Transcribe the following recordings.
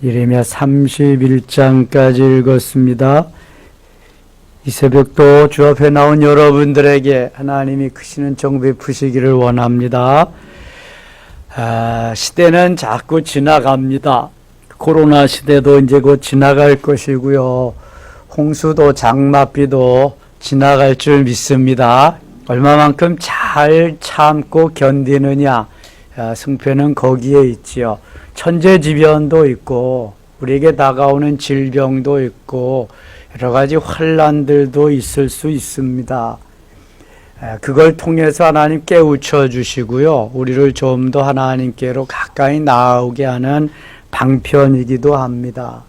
예레미야 31장까지 읽었습니다. 이 새벽도 주 앞에 나온 여러분들에게 하나님이 크시는 정 베푸시기를 원합니다. 아, 시대는 자꾸 지나갑니다. 코로나 시대도 이제 곧 지나갈 것이고요. 홍수도 장마비도 지나갈 줄 믿습니다. 얼마만큼 잘 참고 견디느냐, 아, 승패는 거기에 있지요. 천재지변도 있고, 우리에게 다가오는 질병도 있고, 여러 가지 환란들도 있을 수 있습니다. 에, 그걸 통해서 하나님 깨우쳐 주시고요. 우리를 좀 더 하나님께로 가까이 나오게 하는 방편이기도 합니다.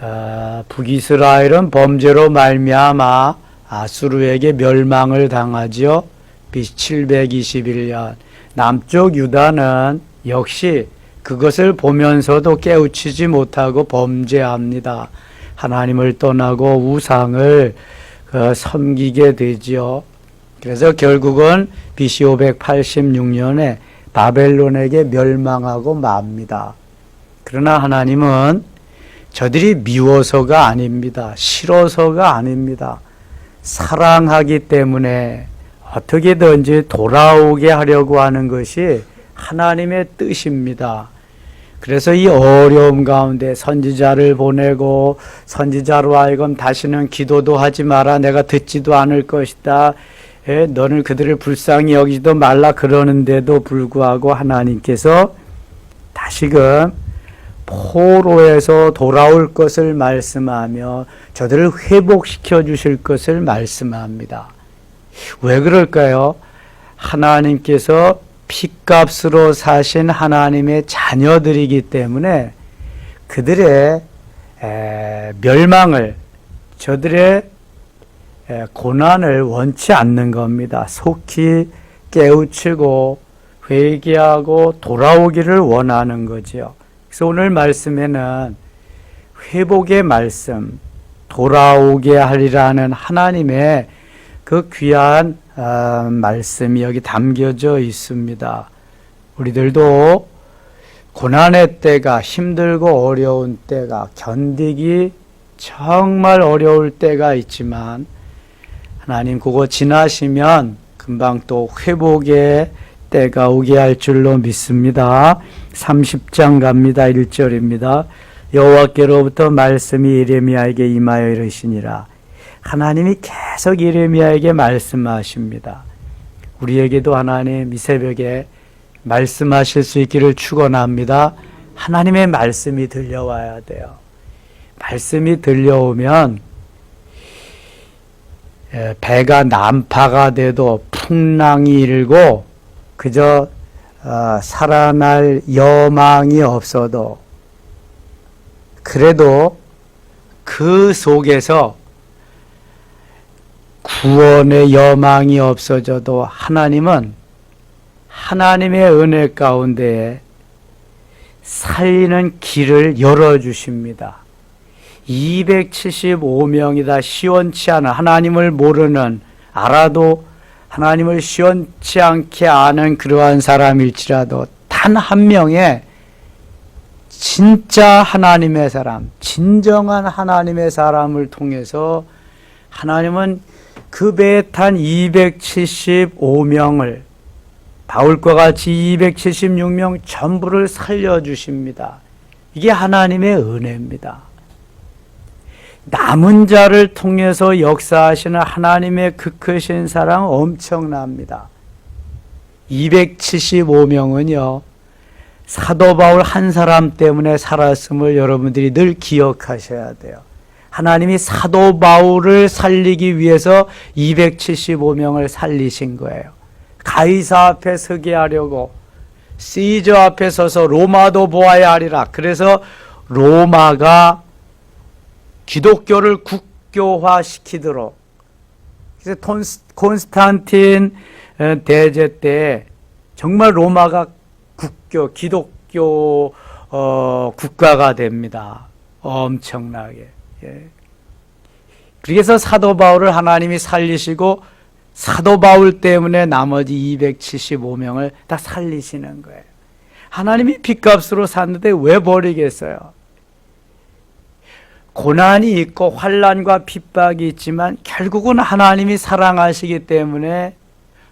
어, 북이스라엘은 범죄로 말미암아 아수르에게 멸망을 당하지요. BC 721년 남쪽 유다는 역시 그것을 보면서도 깨우치지 못하고 범죄합니다. 하나님을 떠나고 우상을 어, 섬기게 되지요. 그래서 결국은 BC 586년에 바벨론에게 멸망하고 맙니다. 그러나 하나님은 저들이 미워서가 아닙니다. 싫어서가 아닙니다. 사랑하기 때문에 어떻게든지 돌아오게 하려고 하는 것이 하나님의 뜻입니다. 그래서 이 어려움 가운데 선지자를 보내고 선지자로 하여금 다시는 기도도 하지 마라 내가 듣지도 않을 것이다. 에, 너는 그들을 불쌍히 여기지도 말라 그러는데도 불구하고 하나님께서 다시금 포로에서 돌아올 것을 말씀하며 저들을 회복시켜 주실 것을 말씀합니다. 왜 그럴까요? 하나님께서 핏값으로 사신 하나님의 자녀들이기 때문에 그들의 에, 멸망을 저들의 에, 고난을 원치 않는 겁니다. 속히 깨우치고 회개하고 돌아오기를 원하는 거지요. 그래서 오늘 말씀에는 회복의 말씀, 돌아오게 하리라는 하나님의 그 귀한 아, 말씀이 여기 담겨져 있습니다. 우리들도 고난의 때가 힘들고 어려운 때가 견디기 정말 어려울 때가 있지만 하나님 그거 지나시면 금방 또 회복의 때가 오게 할 줄로 믿습니다. 30장 갑니다. 1절입니다. 여호와께로부터 말씀이 이레미야에게 임하여 이르시니라. 하나님이 계속 이레미야에게 말씀하십니다. 우리에게도 하나님 이 새벽에 말씀하실 수 있기를 축원합니다. 하나님의 말씀이 들려와야 돼요. 말씀이 들려오면 에, 배가 난파가 돼도 풍랑이 일고 그저 어, 살아날 여망이 없어도 그래도 그 속에서 구원의 여망이 없어져도 하나님은 하나님의 은혜 가운데 살리는 길을 열어주십니다. 275명이다 시원치 않은 하나님을 모르는 알아도 하나님을 시원치 않게 아는 그러한 사람일지라도 단 한 명의 진짜 하나님의 사람, 진정한 하나님의 사람을 통해서 하나님은 그 배에 탄 275명을 바울과 같이 276명 전부를 살려주십니다. 이게 하나님의 은혜입니다. 남은 자를 통해서 역사하시는 하나님의 그 크신 사랑 엄청납니다. 275명은요, 사도 바울 한 사람 때문에 살았음을 여러분들이 늘 기억하셔야 돼요. 하나님이 사도 바울을 살리기 위해서 275명을 살리신 거예요. 가이사 앞에 서게 하려고 시저 앞에 서서 로마도 보아야 하리라. 그래서 로마가 기독교를 국교화시키도록 그래서 콘스탄틴 어, 대제 때 정말 로마가 국교 기독교 어, 국가가 됩니다. 엄청나게. 예. 그래서 사도 바울을 하나님이 살리시고 사도 바울 때문에 나머지 275명을 다 살리시는 거예요. 하나님이 빚값으로 샀는데 왜 버리겠어요? 고난이 있고 환란과 핍박이 있지만 결국은 하나님이 사랑하시기 때문에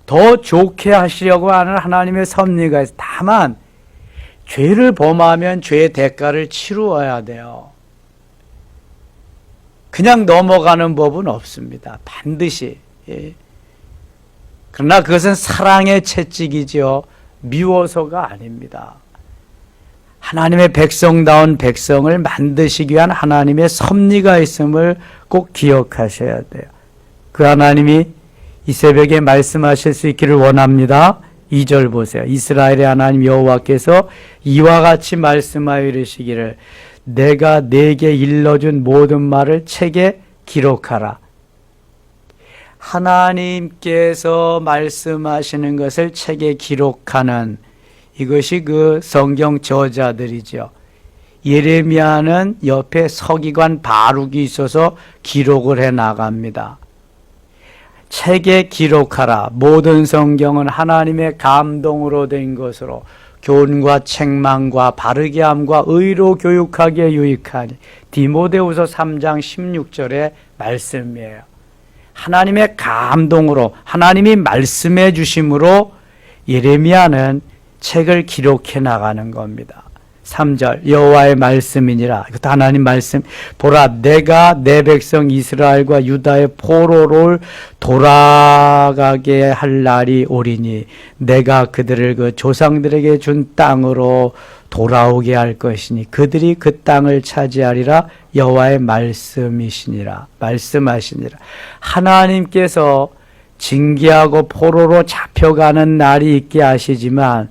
더 좋게 하시려고 하는 하나님의 섭리가 있어. 다만 죄를 범하면 죄의 대가를 치루어야 돼요. 그냥 넘어가는 법은 없습니다. 반드시. 예. 그러나 그것은 사랑의 채찍이죠. 미워서가 아닙니다. 하나님의 백성다운 백성을 만드시기 위한 하나님의 섭리가 있음을 꼭 기억하셔야 돼요. 그 하나님이 이 새벽에 말씀하실 수 있기를 원합니다. 2절 보세요. 이스라엘의 하나님 여호와께서 이와 같이 말씀하여 이르시기를 내가 내게 일러준 모든 말을 책에 기록하라. 하나님께서 말씀하시는 것을 책에 기록하는 이것이 그 성경 저자들이죠. 예레미야는 옆에 서기관 바룩이 있어서 기록을 해 나갑니다. 책에 기록하라. 모든 성경은 하나님의 감동으로 된 것으로 교훈과 책망과 바르게 함과 의로 교육하기에 유익하니 디모데후서 3장 16절의 말씀이에요. 하나님의 감동으로 하나님이 말씀해 주심으로 예레미야는 책을 기록해 나가는 겁니다. 3절 여호와의 말씀이니라. 이것도 하나님 말씀. 보라 내가 내 백성 이스라엘과 유다의 포로를 돌아가게 할 날이 오리니 내가 그들을 그 조상들에게 준 땅으로 돌아오게 할 것이니 그들이 그 땅을 차지하리라. 여호와의 말씀이시니라. 말씀하시니라. 하나님께서 징계하고 포로로 잡혀가는 날이 있게 하시지만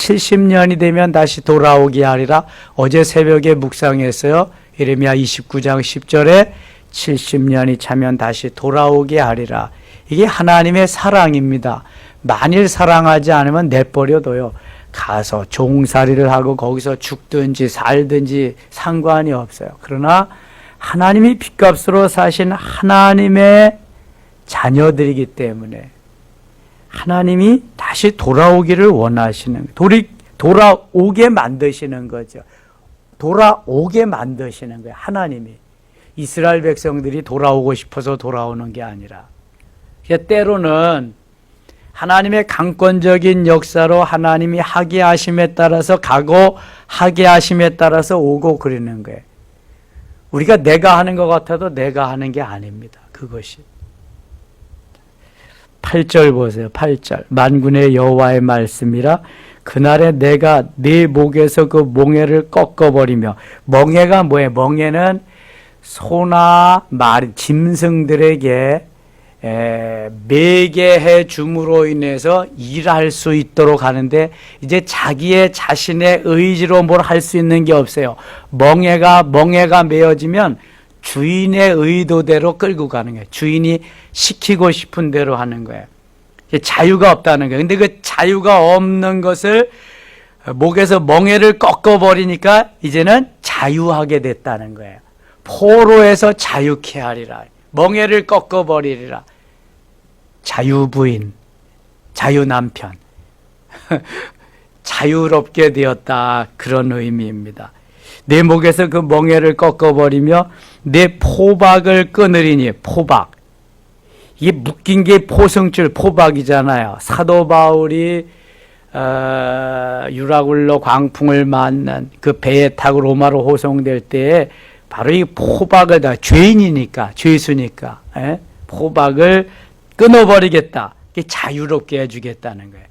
70년이 되면 다시 돌아오게 하리라. 어제 새벽에 묵상했어요. 예레미야 29장 10절에 70년이 차면 다시 돌아오게 하리라. 이게 하나님의 사랑입니다. 만일 사랑하지 않으면 내버려둬요. 가서 종살이를 하고 거기서 죽든지 살든지 상관이 없어요. 그러나 하나님이 빚값으로 사신 하나님의 자녀들이기 때문에 하나님이 다시 돌아오기를 원하시는 돌이 돌아오게 만드시는 거죠. 돌아오게 만드시는 거예요. 하나님이 이스라엘 백성들이 돌아오고 싶어서 돌아오는 게 아니라 때로는 하나님의 강권적인 역사로 하나님이 하게 하심에 따라서 가고 하게 하심에 따라서 오고 그러는 거예요. 우리가 내가 하는 것 같아도 내가 하는 게 아닙니다. 그것이. 8절 보세요. 8절. 만군의 여호와의 말씀이라 그날에 내가 네 목에서 그 멍에를 꺾어버리며 멍에가 뭐예요? 멍에는 소나 말 짐승들에게 에, 매개해 줌으로 인해서 일할 수 있도록 하는데 이제 자기의 자신의 의지로 뭘 할 수 있는 게 없어요. 멍에가 멍에가 메어지면 주인의 의도대로 끌고 가는 거예요. 주인이 시키고 싶은 대로 하는 거예요. 자유가 없다는 거예요. 근데 그 자유가 없는 것을 목에서 멍에를 꺾어버리니까 이제는 자유하게 됐다는 거예요. 포로에서 자유케 하리라. 멍에를 꺾어버리리라. 자유부인, 자유남편. 자유롭게 되었다. 그런 의미입니다. 내 목에서 그 멍에를 꺾어버리며 내 포박을 끊으리니 포박. 이게 묶인 게 포승줄 포박이잖아요. 사도 바울이 어, 유라굴로 광풍을 맞는 그 배에 타고 로마로 호송될 때에 바로 이 포박을 다 죄인이니까 죄수니까 에? 예? 포박을 끊어버리겠다. 자유롭게 해주겠다는 거예요.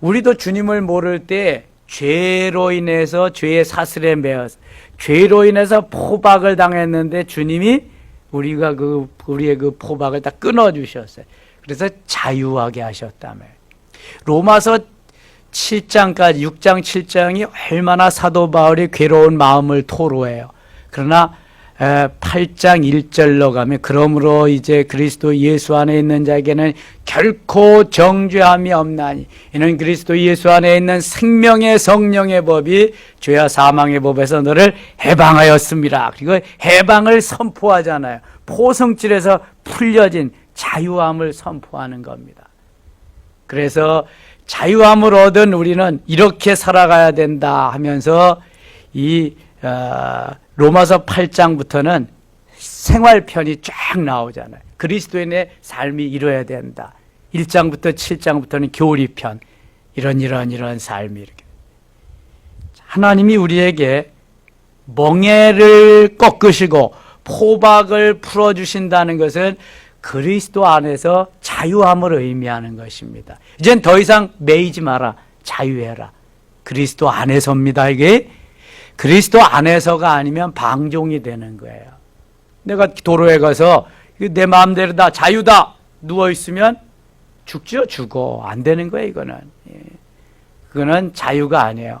우리도 주님을 모를 때 죄로 인해서 죄의 사슬에 매어서 죄로 인해서 포박을 당했는데 주님이 우리가 그 우리의 그 포박을 다 끊어 주셨어요. 그래서 자유하게 하셨다며. 로마서 7장까지 6장 7장이 얼마나 사도 바울이 괴로운 마음을 토로해요. 그러나 8장 1절로 가면 그러므로 이제 그리스도 예수 안에 있는 자에게는 결코 정죄함이 없나니 이는 그리스도 예수 안에 있는 생명의 성령의 법이 죄와 사망의 법에서 너를 해방하였습니다. 그리고 해방을 선포하잖아요. 포성질에서 풀려진 자유함을 선포하는 겁니다. 그래서 자유함을 얻은 우리는 이렇게 살아가야 된다 하면서 이 어, 로마서 8장부터는 생활편이 쫙 나오잖아요. 그리스도인의 삶이 이뤄야 된다. 1장부터 7장부터는 교리편. 이런 이런 이런 삶이 이렇게. 하나님이 우리에게 멍해를 꺾으시고 포박을 풀어주신다는 것은 그리스도 안에서 자유함을 의미하는 것입니다. 이젠 더 이상 매이지 마라. 자유해라. 그리스도 안에서입니다. 이게 그리스도 안에서가 아니면 방종이 되는 거예요. 내가 도로에 가서 내 마음대로 다 자유다 누워 있으면 죽죠, 죽어. 안 되는 거예요, 이거는. 예. 그거는 자유가 아니에요.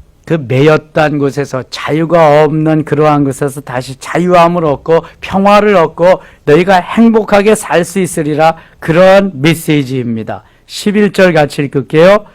그 매였던 곳에서 자유가 없는 그러한 곳에서 다시 자유함을 얻고 평화를 얻고 너희가 행복하게 살 수 있으리라 그런 메시지입니다. 11절 같이 읽을게요.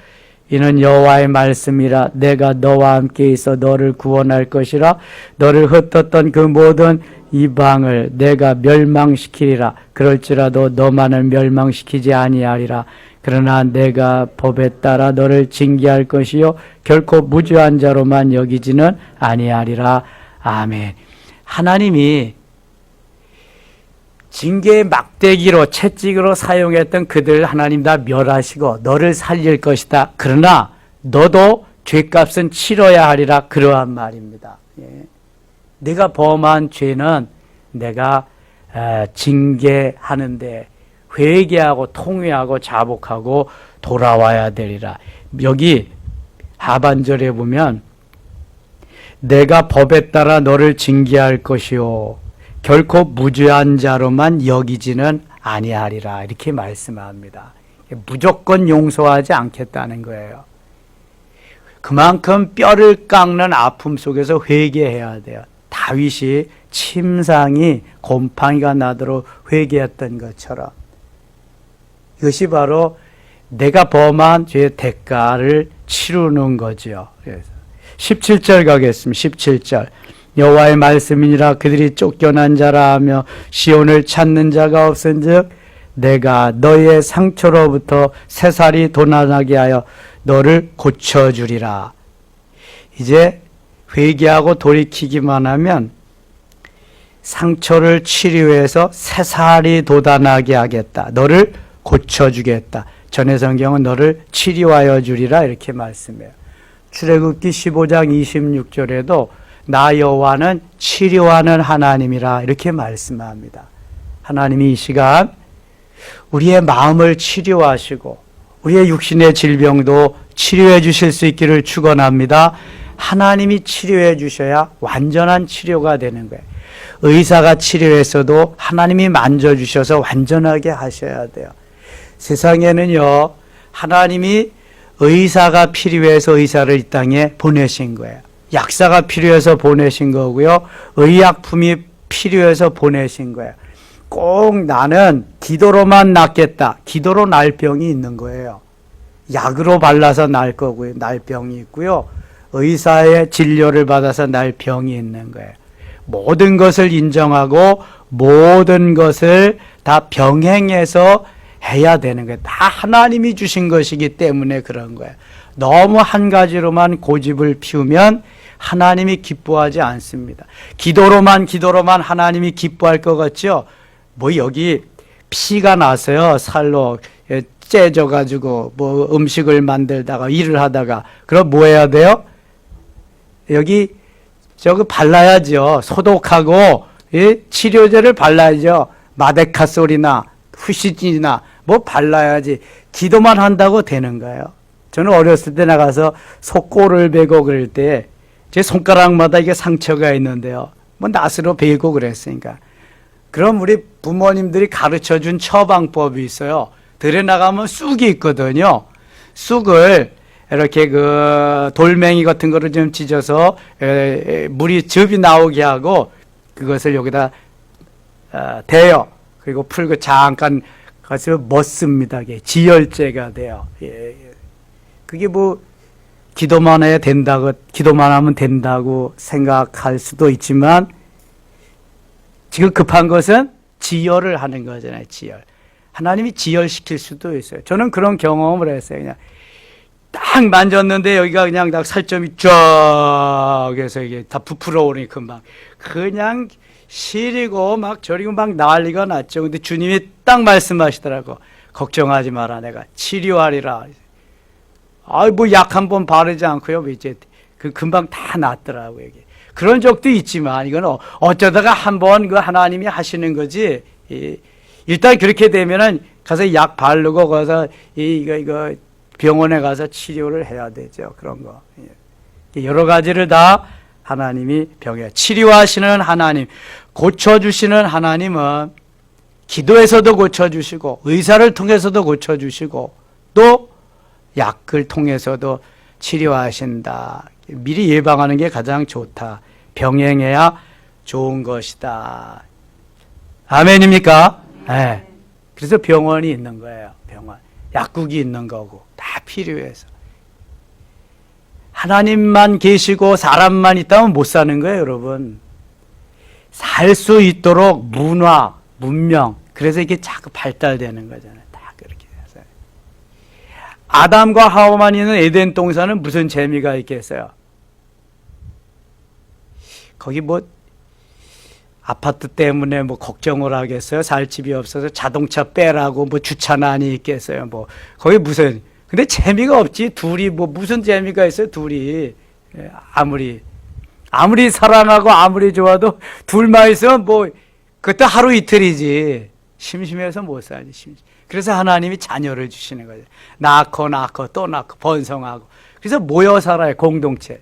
이는 여호와의 말씀이라 내가 너와 함께 있어 너를 구원할 것이라 너를 흩었던 그 모든 이방을 내가 멸망시키리라 그럴지라도 너만을 멸망시키지 아니하리라 그러나 내가 법에 따라 너를 징계할 것이요 결코 무죄한 자로만 여기지는 아니하리라 아멘 하나님이 징계의 막대기로 채찍으로 사용했던 그들 하나님 다 멸하시고 너를 살릴 것이다. 그러나 너도 죄값은 치러야 하리라 그러한 말입니다. 예. 내가 범한 죄는 내가 에, 징계하는데 회개하고 통회하고 자복하고 돌아와야 되리라. 여기 하반절에 보면 내가 법에 따라 너를 징계할 것이요 결코 무죄한 자로만 여기지는 아니하리라 이렇게 말씀합니다. 무조건 용서하지 않겠다는 거예요. 그만큼 뼈를 깎는 아픔 속에서 회개해야 돼요. 다윗이 침상이 곰팡이가 나도록 회개했던 것처럼 이것이 바로 내가 범한 죄의 대가를 치르는. 그래서 17절 가겠습니다. 17절. 여호와의 말씀이니라 그들이 쫓겨난 자라 하며 시온을 찾는 자가 없은즉 내가 너의 상처로부터 새살이 돋아나게 하여 너를 고쳐 주리라. 이제 회개하고 돌이키기만 하면 상처를 치료해서 새살이 돋아나게 하겠다. 너를 고쳐주겠다. 전의 성경은 너를 치료하여 주리라 이렇게 말씀해요. 출애굽기 15장 26절에도 나 여호와는 치료하는 하나님이라 이렇게 말씀합니다. 하나님이 이 시간 우리의 마음을 치료하시고 우리의 육신의 질병도 치료해 주실 수 있기를 축원합니다. 하나님이 치료해 주셔야 완전한 치료가 되는 거예요. 의사가 치료했어도 하나님이 만져 주셔서 완전하게 하셔야 돼요. 세상에는요. 하나님이 의사가 필요해서 의사를 이 땅에 보내신 거예요. 약사가 필요해서 보내신 거고요. 의약품이 필요해서 보내신 거예요. 꼭 나는 기도로만 낫겠다. 기도로 날 병이 있는 거예요. 약으로 발라서 날 거고요. 날 병이 있고요. 의사의 진료를 받아서 날 병이 있는 거예요. 모든 것을 인정하고 모든 것을 다 병행해서 해야 되는 거예요. 다 하나님이 주신 것이기 때문에 그런 거예요. 너무 한 가지로만 고집을 피우면 하나님이 기뻐하지 않습니다. 기도로만 기도로만 하나님이 기뻐할 것 같죠? 뭐 여기 피가 나서요 살로 째져 가지고 뭐 음식을 만들다가 일을 하다가 그럼 뭐 해야 돼요? 여기 저거 발라야죠. 소독하고 예? 치료제를 발라야죠. 마데카솔이나 후시진이나 뭐 발라야지. 기도만 한다고 되는 거예요. 저는 어렸을 때 나가서 속골을 베고 그럴 때 제 손가락마다 이게 상처가 있는데요. 뭐 낫으로 베고 그랬으니까. 그럼 우리 부모님들이 가르쳐 준 처방법이 있어요. 들에 나가면 쑥이 있거든요. 쑥을 이렇게 그 돌멩이 같은 거를 좀 찢어서 물이 즙이 나오게 하고 그것을 여기다 어, 돼요. 그리고 풀고 잠깐 가서 멋습니다. 지혈제가 돼요. 예, 예. 그게 뭐 기도만 해야 된다고 기도만 하면 된다고 생각할 수도 있지만 지금 급한 것은 지혈을 하는 거잖아요. 지혈. 하나님이 지혈시킬 수도 있어요. 저는 그런 경험을 했어요. 그냥 딱 만졌는데 여기가 그냥 딱 살점이 쫙 해서 이게 다 부풀어 오르니 금방 그냥 시리고 막 저리고 막 난리가 났죠. 근데 주님이 딱 말씀하시더라고. 걱정하지 마라. 내가 치료하리라. 아이 뭐 약 한 번 바르지 않고요. 뭐 이제 그 금방 다 낫더라고 이게. 그런 적도 있지만 이건 어- 어쩌다가 한번 그 하나님이 하시는 거지. 이, 일단 그렇게 되면은 가서 약 바르고 가서 이, 이거 이거 병원에 가서 치료를 해야 되죠. 그런 거. 예. 여러 가지를 다 하나님이 병에 치료하시는 하나님, 고쳐 주시는 하나님은 기도에서도 고쳐 주시고 의사를 통해서도 고쳐 주시고 또 약을 통해서도 치료하신다. 미리 예방하는 게 가장 좋다. 병행해야 좋은 것이다. 아멘입니까? 네. 그래서 병원이 있는 거예요. 병원. 약국이 있는 거고. 다 필요해서. 하나님만 계시고 사람만 있다면 못 사는 거예요, 여러분. 살 수 있도록 문화, 문명. 그래서 이게 자꾸 발달되는 거잖아요. 다 그렇게 해서. 아담과 하와만 있는 에덴 동산은 무슨 재미가 있겠어요? 거기 뭐 아파트 때문에 뭐 걱정을 하겠어요? 살 집이 없어서 자동차 빼라고 뭐 주차난이 있겠어요? 뭐 거기 무슨 근데 재미가 없지 둘이 뭐 무슨 재미가 있어요? 둘이 예, 아무리 아무리 사랑하고 아무리 좋아도 둘만 있으면 뭐 그것도 하루 이틀이지 심심해서 못 살지 심심. 그래서 하나님이 자녀를 주시는 거죠. 낳고 낳고 또 낳고 번성하고 그래서 모여 살아요 공동체.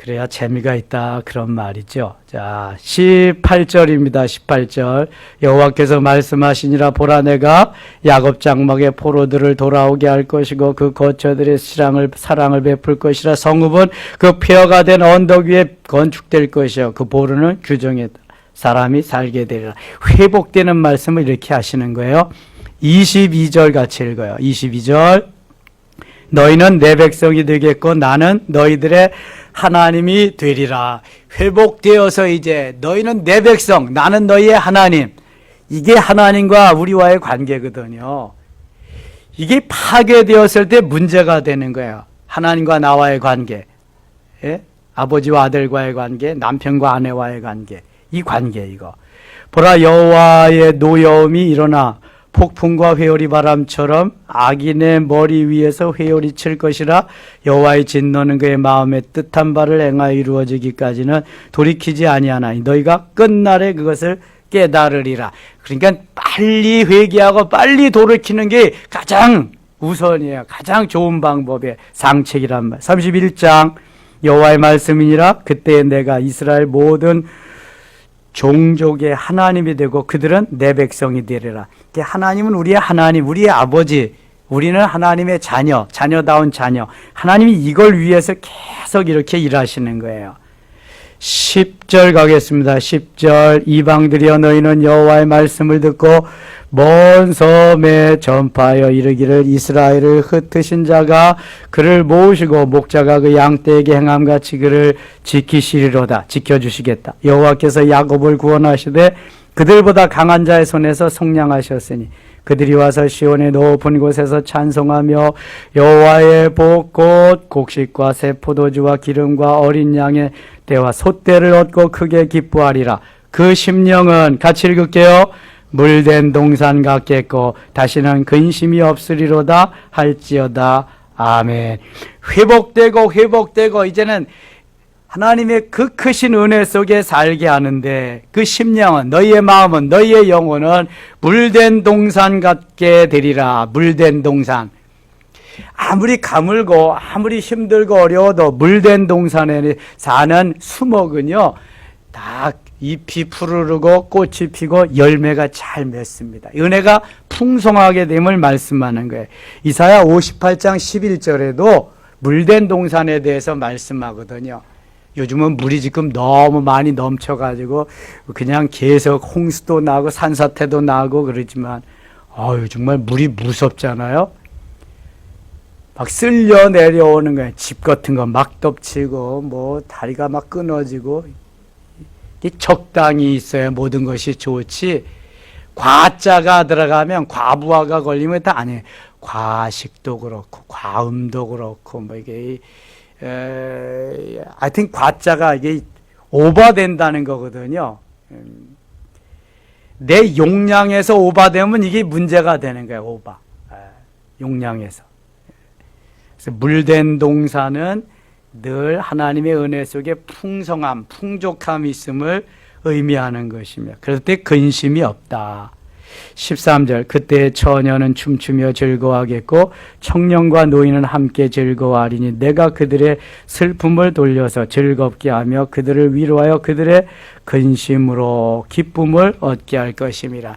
그래야 재미가 있다 그런 말이죠. 자, 18절입니다. 18절. 여호와께서 말씀하시니라 보라 내가 야곱 장막의 포로들을 돌아오게 할 것이고 그 거처들의 사랑을 사랑을 베풀 것이라 성읍은 그 폐허가 된 언덕 위에 건축될 것이요 그 보루는 규정에 사람이 살게 되리라. 회복되는 말씀을 이렇게 하시는 거예요. 22절 같이 읽어요. 22절. 너희는 내 백성이 되겠고 나는 너희들의 하나님이 되리라. 회복되어서 이제 너희는 내 백성, 나는 너희의 하나님. 이게 하나님과 우리와의 관계거든요. 이게 파괴되었을 때 문제가 되는 거예요. 하나님과 나와의 관계. 예? 아버지와 아들과의 관계, 남편과 아내와의 관계. 이 관계 이거. 보라 여호와의 노여움이 일어나 폭풍과 회오리 바람처럼 악인의 머리 위에서 회오리 칠 것이라 여호와의 진노는 그의 마음에 뜻한 바를 행하여 이루어지기까지는 돌이키지 아니하나니 너희가 끝날에 그것을 깨달으리라. 그러니까 빨리 회개하고 빨리 돌이키는 게 가장 우선이에요. 가장 좋은 방법의 상책이란 말. 31장 여호와의 말씀이니라 그때 내가 이스라엘 모든 종족의 하나님이 되고 그들은 내 백성이 되리라. 하나님은 우리의 하나님, 우리의 아버지, 우리는 하나님의 자녀, 자녀다운 자녀. 하나님이 이걸 위해서 계속 이렇게 일하시는 거예요. 10절 가겠습니다. 10절. 이방들이여 너희는 여호와의 말씀을 듣고 먼 섬에 전파하여 이르기를 이스라엘을 흩으신 자가 그를 모으시고 목자가 그 양떼에게 행함같이 그를 지키시리로다. 지켜주시겠다. 여호와께서 야곱을 구원하시되 그들보다 강한 자의 손에서 속량하셨으니 그들이 와서 시온의 높은 곳에서 찬송하며 여호와의 복꽃 곡식과 새 포도주와 기름과 어린 양의 때와 소떼를 얻고 크게 기뻐하리라. 그 심령은 같이 읽을게요. 물된 동산 같겠고 다시는 근심이 없으리로다 할지어다. 아멘. 회복되고 회복되고. 이제는 하나님의 그 크신 은혜 속에 살게 하는데 그 심령은 너희의 마음은 너희의 영혼은 물된 동산 같게 되리라. 물된 동산 아무리 가물고 아무리 힘들고 어려워도 물된 동산에 사는 수목은요 다 잎이 푸르르고 꽃이 피고 열매가 잘 맺습니다. 은혜가 풍성하게 됨을 말씀하는 거예요. 이사야 58장 11절에도 물된 동산에 대해서 말씀하거든요. 요즘은 물이 지금 너무 많이 넘쳐가지고 그냥 계속 홍수도 나고 산사태도 나고 그러지만 아유 정말 물이 무섭잖아요. 막 쓸려 내려오는 거예요. 집 같은 거 막 덮치고 뭐 다리가 막 끊어지고 적당히 있어야 모든 것이 좋지. 과자가 들어가면 과부하가 걸리면 다 아니에요. 과식도 그렇고 과음도 그렇고 뭐 이게 에, 하여튼 과자가 이게 오버된다는 거거든요. 음, 내 용량에서 오버되면 이게 문제가 되는 거예요. 오버 에, 용량에서. 그래서 물된 동사는 늘 하나님의 은혜 속에 풍성함, 풍족함이 있음을 의미하는 것이며 그럴 때 근심이 없다. 13절 그때 처녀는 춤추며 즐거워하겠고 청년과 노인은 함께 즐거워하리니 내가 그들의 슬픔을 돌려서 즐겁게 하며 그들을 위로하여 그들의 근심으로 기쁨을 얻게 할 것임이라.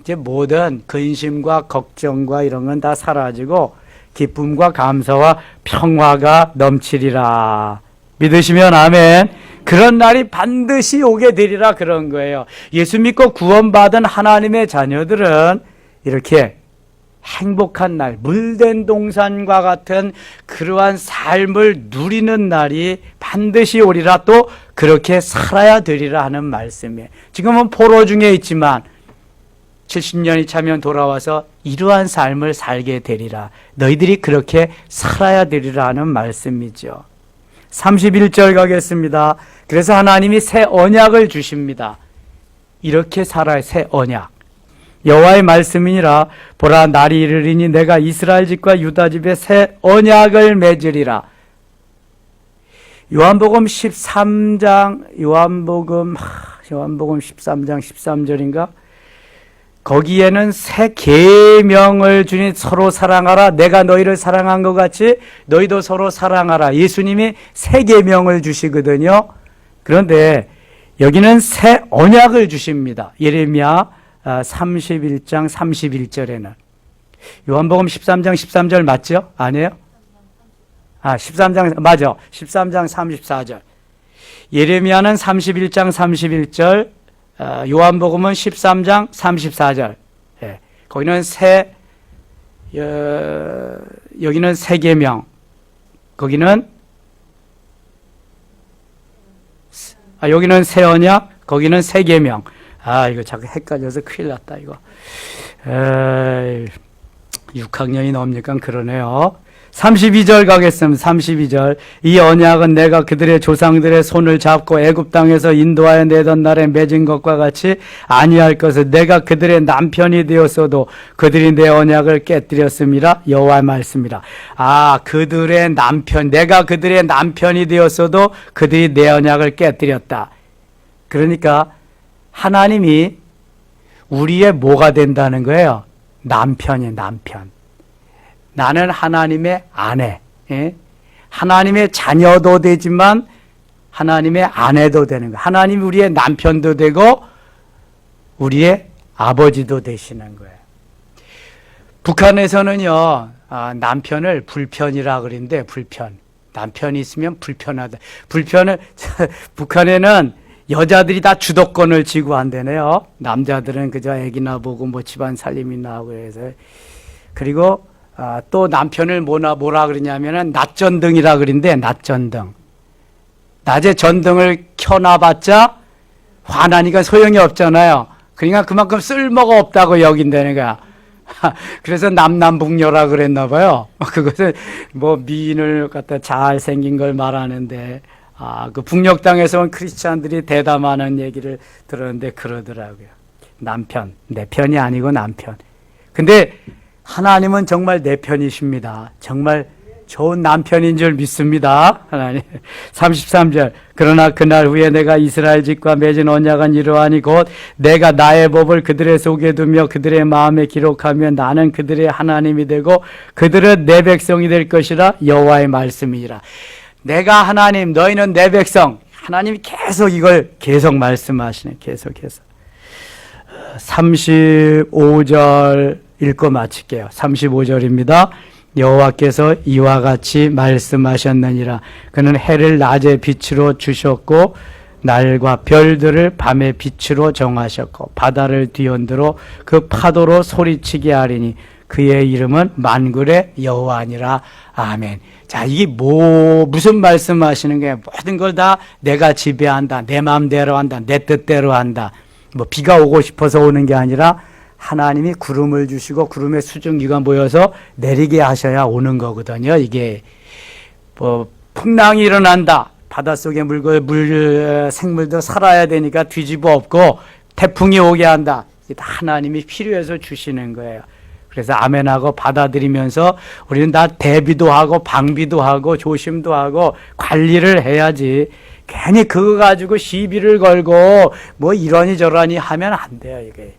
이제 모든 근심과 걱정과 이런 건 다 사라지고 기쁨과 감사와 평화가 넘치리라. 믿으시면 아멘. 그런 날이 반드시 오게 되리라 그런 거예요. 예수 믿고 구원받은 하나님의 자녀들은 이렇게 행복한 날, 물된 동산과 같은 그러한 삶을 누리는 날이 반드시 오리라 또 그렇게 살아야 되리라 하는 말씀이에요. 지금은 포로 중에 있지만 70년이 차면 돌아와서 이러한 삶을 살게 되리라. 너희들이 그렇게 살아야 되리라 하는 말씀이죠. 31절 가겠습니다. 그래서 하나님이 새 언약을 주십니다. 이렇게 살아야 새 언약. 여호와의 말씀이니라 보라 날이 이르리니 내가 이스라엘 집과 유다 집에 새 언약을 맺으리라. 요한복음 13장 요한복음 하, 요한복음 13장 13절인가? 거기에는 새 계명을 주니 서로 사랑하라. 내가 너희를 사랑한 것 같이 너희도 서로 사랑하라. 예수님이 새 계명을 주시거든요. 그런데 여기는 새 언약을 주십니다. 예레미야 31장 31절에는 요한복음 13장 13절 맞죠? 아니에요? 아, 13장 맞아. 13장 34절. 예레미야는 31장 31절, 어, 요한복음은 13장 34절. 예, 거기는 새 어, 여기는 새 계명. 거기는 아, 여기는 새 언약, 거기는 새 계명. 아, 이거 자꾸 헷갈려서 큰일 났다, 이거. 에이, 6학년이 넘으니까 그러네요. 32절 가겠습니다. 32절. 이 언약은 내가 그들의 조상들의 손을 잡고 애굽 땅에서 인도하여 내던 날에 맺은 것과 같이 아니할 것을 내가 그들의 남편이 되었어도 그들이 내 언약을 깨뜨렸습니다. 여호와의 말씀이라. 아, 그들의 남편, 내가 그들의 남편이 되었어도 그들이 내 언약을 깨뜨렸다. 그러니까 하나님이 우리의 뭐가 된다는 거예요? 남편이 남편. 나는 하나님의 아내, 예? 하나님의 자녀도 되지만 하나님의 아내도 되는 거예요. 하나님이 우리의 남편도 되고 우리의 아버지도 되시는 거예요. 북한에서는요, 아, 남편을 불편이라 그러는데, 불편. 남편이 있으면 불편하다. 불편을, 북한에는 여자들이 다 주도권을 쥐고 한대네요. 남자들은 그저 애기나 보고 뭐 집안 살림이나 하고 해서. 그리고 아, 또 남편을 뭐나 뭐라 그러냐면은 낮전등이라 그러는데 낮전등. 낮에 전등을 켜놔봤자 화나니까 소용이 없잖아요. 그러니까 그만큼 쓸모가 없다고 여긴다는 거야. 그래서 남남북녀라 그랬나 봐요. 그것은 뭐 미인을 갖다 잘 생긴 걸 말하는데 아, 그 북녘 땅에서 온 크리스찬들이 대담하는 얘기를 들었는데 그러더라고요. 남편, 내 편이 아니고 남편. 근데 하나님은 정말 내 편이십니다. 정말 좋은 남편인 줄 믿습니다. 하나님. 33절. 그러나 그날 후에 내가 이스라엘 집과 맺은 언약은 이러하니 곧 내가 나의 법을 그들의 속에 두며 그들의 마음에 기록하며 나는 그들의 하나님이 되고 그들은 내 백성이 될 것이라 여호와의 말씀이라. 내가 하나님, 너희는 내 백성. 하나님이 계속 이걸 계속 말씀하시네. 계속해서. 35절 읽고 마칠게요. 35절입니다. 여호와께서 이와 같이 말씀하셨느니라. 그는 해를 낮의 빛으로 주셨고 날과 별들을 밤의 빛으로 정하셨고 바다를 뒤흔들어 그 파도로 소리치게 하리니 그의 이름은 만군의 여호와니라. 아멘. 자, 이게 뭐 무슨 말씀하시는 거예요? 모든 걸 다 내가 지배한다. 내 마음대로 한다. 내 뜻대로 한다. 뭐 비가 오고 싶어서 오는 게 아니라 하나님이 구름을 주시고 구름의 수증기가 모여서 내리게 하셔야 오는 거거든요. 이게 뭐 풍랑이 일어난다. 바닷속에 물고 물 생물도 살아야 되니까 뒤집어 엎고 태풍이 오게 한다. 이게 다 하나님이 필요해서 주시는 거예요. 그래서 아멘하고 받아들이면서 우리는 다 대비도 하고 방비도 하고 조심도 하고 관리를 해야지. 괜히 그거 가지고 시비를 걸고 뭐 이러니 저러니 하면 안 돼요, 이게.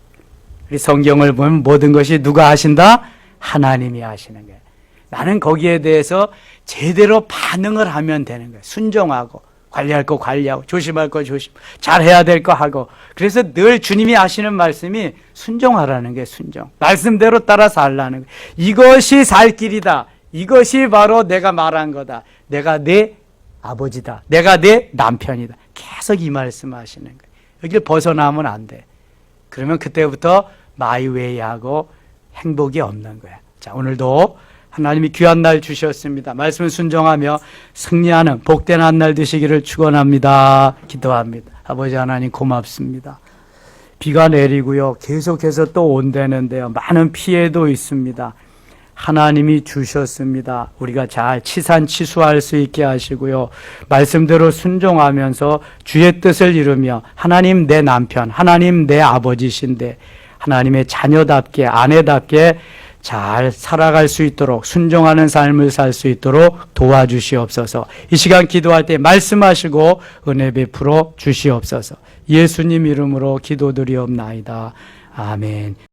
우리 성경을 보면 모든 것이 누가 하신다? 하나님이 하시는 거예요. 나는 거기에 대해서 제대로 반응을 하면 되는 거예요. 순종하고 관리할 거 관리하고 조심할 거 조심, 잘해야 될 거 하고. 그래서 늘 주님이 하시는 말씀이 순종하라는 게 순종. 말씀대로 따라 살라는 거. 이것이 살 길이다. 이것이 바로 내가 말한 거다. 내가 내 아버지다. 내가 내 남편이다. 계속 이 말씀 하시는 거예요. 여기를 벗어나면 안 돼. 그러면 그때부터 마이웨이 하고 행복이 없는 거야. 자, 오늘도 하나님이 귀한 날 주셨습니다. 말씀을 순종하며 승리하는 복된 한 날 되시기를 축원합니다. 기도합니다. 아버지 하나님 고맙습니다. 비가 내리고요. 계속해서 또 온다는데요. 많은 피해도 있습니다. 하나님이 주셨습니다. 우리가 잘 치산치수할 수 있게 하시고요. 말씀대로 순종하면서 주의 뜻을 이루며 하나님 내 남편, 하나님 내 아버지신데 하나님의 자녀답게 아내답게 잘 살아갈 수 있도록 순종하는 삶을 살 수 있도록 도와주시옵소서. 이 시간 기도할 때 말씀하시고 은혜 베풀어 주시옵소서. 예수님 이름으로 기도드리옵나이다. 아멘.